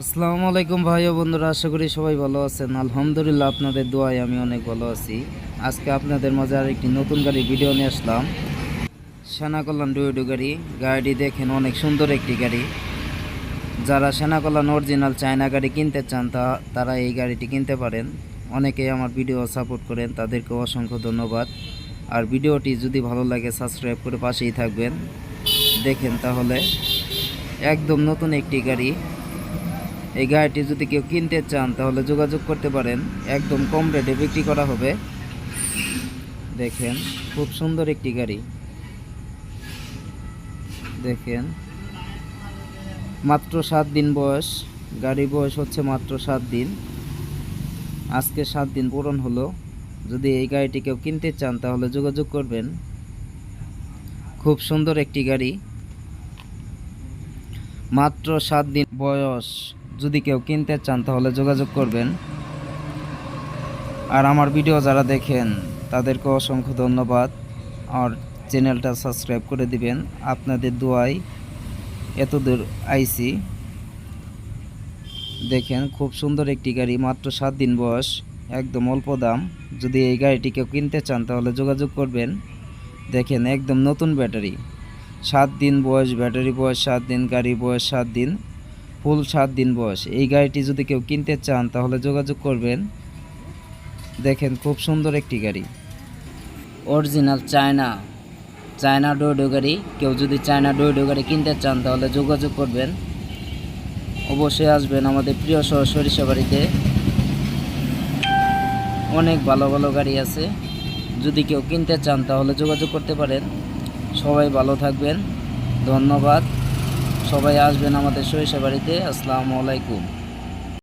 আসসালামু আলাইকুম ভাই ও বন্ধুরা, আশা করি সবাই ভালো আছেন। আলহামদুলিল্লাহ আপনাদের দোয়ায় আমি অনেক ভালো আছি। আজকে আপনাদের মাঝে আর একটি নতুন গাড়ি ভিডিও নিয়ে আসলাম। সেনা কল্যাণ ডুয়েডু গাড়ি। গাড়িটি দেখেন অনেক সুন্দর একটি গাড়ি। যারা সেনা কল্যাণ অরিজিনাল চায়না গাড়ি কিনতে চান, তা, তারা এই গাড়িটি কিনতে পারেন। অনেকেই আমার ভিডিও সাপোর্ট করেন, তাদেরকে অসংখ্য ধন্যবাদ। আর ভিডিওটি যদি ভালো লাগে সাবস্ক্রাইব করে পাশেই থাকবেন। দেখেন তাহলে, একদম নতুন একটি গাড়ি। এই গাড়িটি যদি কেউ কিনতে চান, তাহলে যোগাযোগ করতে পারেন। একদম কম রেটে বিক্রি করা হবে। দেখেন, খুব সুন্দর একটি গাড়ি। দেখেন, মাত্র সাত দিন বয়স। গাড়ির বয়স হচ্ছে মাত্র সাত দিন। আজকে সাত দিন পূরণ হলো। যদি এই গাড়িটি কেউ কিনতে চান, তাহলে যোগাযোগ করবেন। খুব সুন্দর একটি গাড়ি। মাত্র সাত দিন বয়স। যদি কেউ কিনতে চান, তাহলে যোগাযোগ করবেন। আর আমার ভিডিও যারা দেখেন, তাদেরকে অসংখ্য ধন্যবাদ। আর চ্যানেলটা সাবস্ক্রাইব করে দিবেন। আপনাদের দোয়াই এতদূর আইসি দেখেন, খুব সুন্দর একটি গাড়ি, মাত্র সাত দিন বয়স, একদম অল্প দাম। যদি এই গাড়িটি কেউ কিনতে চান, তাহলে যোগাযোগ করবেন। দেখেন, একদম নতুন ব্যাটারি। সাত দিন বয়স, ব্যাটারি বয়স সাত দিন, গাড়ি বয়স সাত দিন। ফুল সাত দিন বয়স। এই গাড়িটি যদি কেউ কিনতে চান, তাহলে যোগাযোগ করবেন। দেখেন, খুব সুন্দর একটি গাড়ি। অরিজিনাল চায়না চায়না ডোডো গাড়ি। কেউ যদি চায়না ডোডো গাড়ি কিনতে চান, তাহলে যোগাযোগ করবেন। অবশ্যই আসবেন আমাদের প্রিয় শহর সরিষাবাড়িতে অনেক ভালো ভালো গাড়ি আছে। যদি কেউ কিনতে চান, তাহলে যোগাযোগ করতে পারেন। সবাই ভালো থাকবেন। ধন্যবাদ। সবাই আসবেন আমাদের সরিষাবাড়িতে আসসালামু আলাইকুম।